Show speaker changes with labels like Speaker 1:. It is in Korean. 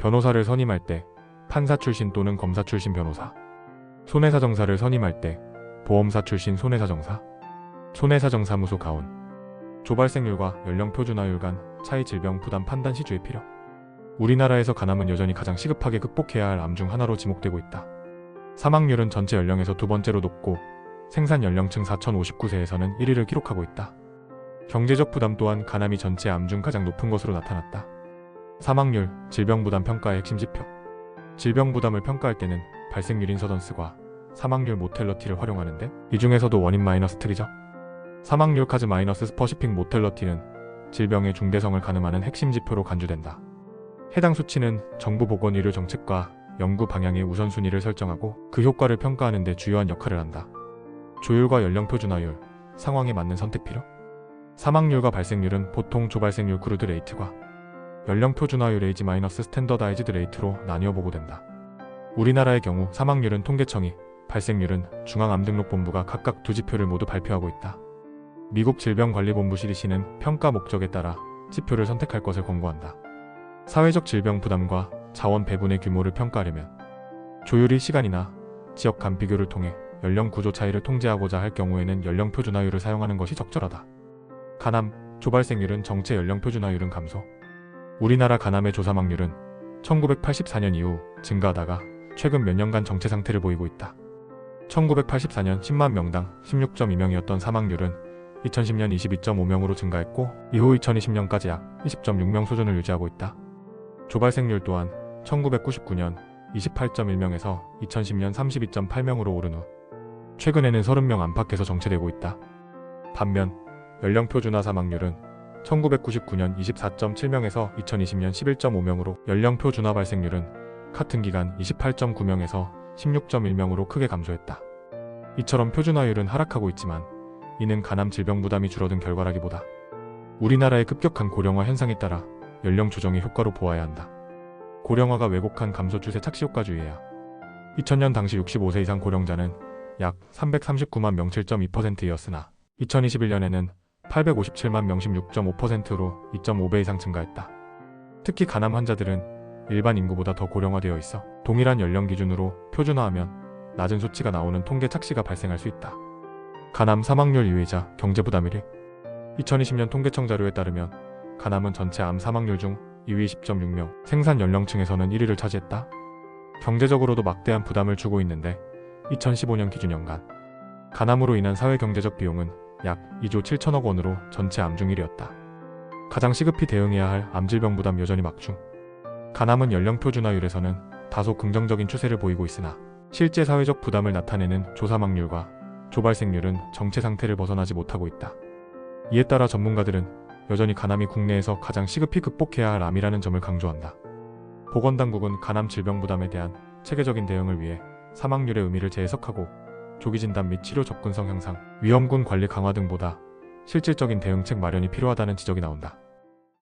Speaker 1: 변호사를 선임할 때 판사 출신 또는 검사 출신 변호사, 손해사 정사를 선임할 때 보험사 출신 손해사 정사, 손해사 정사무소 가온, 조발생률과 연령 표준화율 간 차이 질병 부담 판단 시주의 필요. 우리나라에서 간암은 여전히 가장 시급하게 극복해야 할 암 중 하나로 지목되고 있다. 사망률은 전체 연령에서 두 번째로 높고 생산 연령층 4,059세에서는 1위를 기록하고 있다. 경제적 부담 또한 간암이 전체 암 중 가장 높은 것으로 나타났다. 사망률, 질병 부담 평가의 핵심 지표. 질병 부담을 평가할 때는 발생률 인 서던스과 사망률 모텔러티를 활용하는데 이 중에서도 원인 마이너스 트리저. 사망률 카즈 마이너스 스퍼시픽 모텔러티는 질병의 중대성을 가늠하는 핵심 지표로 간주된다. 해당 수치는 정부 보건의료 정책과 연구 방향의 우선순위를 설정하고 그 효과를 평가하는 데 주요한 역할을 한다. 조율과 연령 표준화율, 상황에 맞는 선택 필요. 사망률과 발생률은 보통 조발생률 크루드 레이트와 연령 표준화율 에이지 마이너스 스탠더다이즈드 레이트로 나뉘어 보고된다. 우리나라의 경우 사망률은 통계청이, 발생률은 중앙암등록본부가 각각 두 지표를 모두 발표하고 있다. 미국 질병관리본부 CDC는 평가 목적에 따라 지표를 선택할 것을 권고한다. 사회적 질병 부담과 자원 배분의 규모를 평가하려면 조율이 시간이나 지역 간 비교를 통해 연령 구조 차이를 통제하고자 할 경우에는 연령 표준화율을 사용하는 것이 적절하다. 간암, 조발생률은 정체 연령 표준화율은 감소. 우리나라 간암의 조사망률은 1984년 이후 증가하다가 최근 몇 년간 정체 상태를 보이고 있다. 1984년 10만 명당 16.2명이었던 사망률은 2010년 22.5명으로 증가했고 이후 2020년까지 약 20.6명 수준을 유지하고 있다. 조발생률 또한 1999년 28.1명에서 2010년 32.8명으로 오른 후 최근에는 30명 안팎에서 정체되고 있다. 반면 연령 표준화 사망률은 1999년 24.7명에서 2020년 11.5명으로 연령 표 준화 발생률은 같은 기간 28.9명에서 16.1명으로 크게 감소했다. 이처럼 표준화율은 하락하고 있지만 이는 간암 질병 부담이 줄어든 결과라기보다 우리나라의 급격한 고령화 현상에 따라 연령 조정의 효과로 보아야 한다. 고령화가 왜곡한 감소 추세 착시 효과 주의야. 2000년 당시 65세 이상 고령자는 약 339만 명 7.2%였으나 2021년에는 857만 명 16.5%로 2.5배 이상 증가했다. 특히 간암 환자들은 일반 인구보다 더 고령화되어 있어 동일한 연령 기준으로 표준화하면 낮은 수치가 나오는 통계 착시가 발생할 수 있다. 간암 사망률 2위자 경제 부담 1위 2020년 통계청 자료에 따르면 간암은 전체 암 사망률 중 2위 10.6명, 생산 연령층에서는 1위를 차지했다. 경제적으로도 막대한 부담을 주고 있는데 2015년 기준 연간 간암으로 인한 사회 경제적 비용은 약 2조 7천억 원으로 전체 암중 1위였다. 가장 시급히 대응해야 할 암질병 부담 여전히 막중. 간암은 연령 표 준화율에서는 다소 긍정적인 추세를 보이고 있으나 실제 사회적 부담을 나타내는 조사망률과 조발생률은 정체 상태를 벗어나지 못하고 있다. 이에 따라 전문가들은 여전히 간암이 국내에서 가장 시급히 극복해야 할 암이라는 점을 강조한다. 보건당국은 간암 질병 부담에 대한 체계적인 대응을 위해 사망률의 의미를 재해석하고 조기 진단 및 치료 접근성 향상, 위험군 관리 강화 등보다 실질적인 대응책 마련이 필요하다는 지적이 나온다.